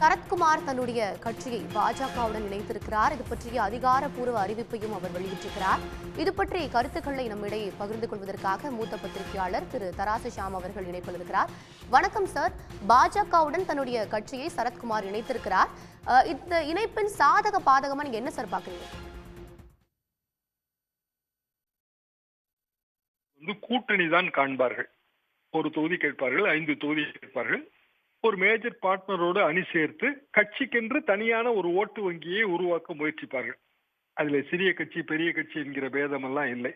சரத்குமார் தன்னுடைய கட்சியை பாஜகவுடன் இணைத்திருக்கிறார். இது பற்றிய அதிகாரப்பூர்வ அறிவிப்பையும் அவர் வெளியிட்டிருக்கிறார். இது பற்றி கருத்துக்களை நம்மிடையே பகிர்ந்து கொள்வதற்காக மூத்த பத்திரிகையாளர் திரு தராசு ஷாம் அவர்கள் இணைப்பில் இருக்கிறார். வணக்கம் சார். பாஜகவுடன் தன்னுடைய கட்சியை சரத்குமார் இணைத்திருக்கிறார். அஹ், இந்த இணைப்பின் சாதக பாதகமா நீங்க என்ன சார் பாக்குறீங்க? வந்து கூட்டணி தான் காண்பார்கள். ஒரு தொகுதி கேட்பார்கள் ஐந்து தொகுதி கேட்பார்கள். ஒரு மேஜர் பார்ட்னரோடு அணி சேர்த்து கட்சிக்கென்று தனியான ஒரு ஓட்டு வங்கியை உருவாக்க முயற்சிப்பார்கள். அதுல சிறிய கட்சி பெரிய கட்சி என்கிற பேதமெல்லாம் இல்லை.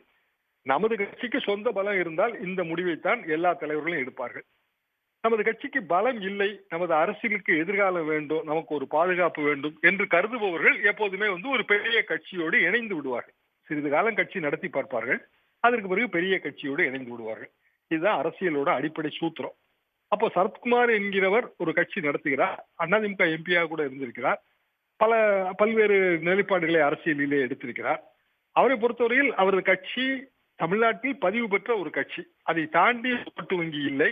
நமது கட்சிக்கு சொந்த பலம் இருந்தால் இந்த முடிவைத்தான் எல்லா தலைவர்களும் எடுப்பார்கள். நமது கட்சிக்கு பலம் இல்லை நமது அரசியலுக்கு எதிர்காலம் வேண்டும் நமக்கு ஒரு பாதுகாப்பு வேண்டும் என்று கருதுபவர்கள் எப்போதுமே வந்து ஒரு பெரிய கட்சியோடு இணைந்து விடுவார்கள். சிறிது காலம் கட்சி நடத்தி பார்ப்பார்கள். அதற்கு பிறகு பெரிய கட்சியோடு இணைந்து விடுவார்கள். இதுதான் அரசியலோட அடிப்படை சூத்திரம். அப்போ சரத்குமார் என்கிறவர் ஒரு கட்சி நடத்துகிறார். அதிமுக எம்பியாக கூட இருந்திருக்கிறார். பல பல்வேறு நிலைப்பாடுகளை அரசியலிலே எடுத்திருக்கிறார். அவரை பொறுத்தவரையில் அவரது கட்சி தமிழ்நாட்டில் பதிவு பெற்ற ஒரு கட்சி. அதை தாண்டி ஓட்டு வங்கி இல்லை.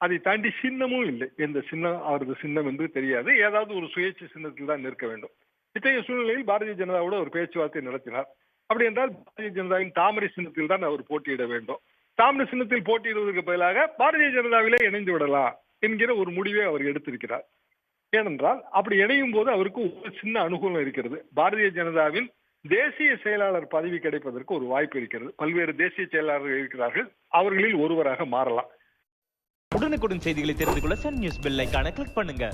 அதை தாண்டி சின்னமும் இல்லை. எந்த சின்னம் அவரது சின்னம் என்று தெரியாது. ஏதாவது ஒரு சுயேட்சை சின்னத்தில் தான் நிற்க வேண்டும். இத்தகைய சூழ்நிலையில் பாரதிய ஜனதாவோட ஒரு பேச்சுவார்த்தை நடத்தினார். அப்படி என்றால் பாரதிய ஜனதாவின் தாமரை சின்னத்தில் தான் அவர் போட்டியிட வேண்டும். தாமரை சின்னத்தில் போட்டியிடுவதற்கு பதிலாக பாரதிய ஜனதாவிலே இணைந்து விடலாம் என்கிற ஒரு முடிவை அவர் எடுத்திருக்கிறார். ஏனென்றால் அப்படி இணையும் போது அவருக்கு ஒரு சின்ன அனுகூலம் இருக்கிறது. பாரதிய ஜனதாவின் தேசிய செயலாளர் பதவி கிடைப்பதற்கு ஒரு வாய்ப்பு இருக்கிறது. பல்வேறு தேசிய செயலாளர்கள் இருக்கிறார்கள். அவர்களில் ஒருவராக மாறலாம். உடனுக்குடன் செய்திகளை தெரிந்து கொள்ள சன் நியூஸ் பெல் ஐகானை கிளிக் பண்ணுங்க.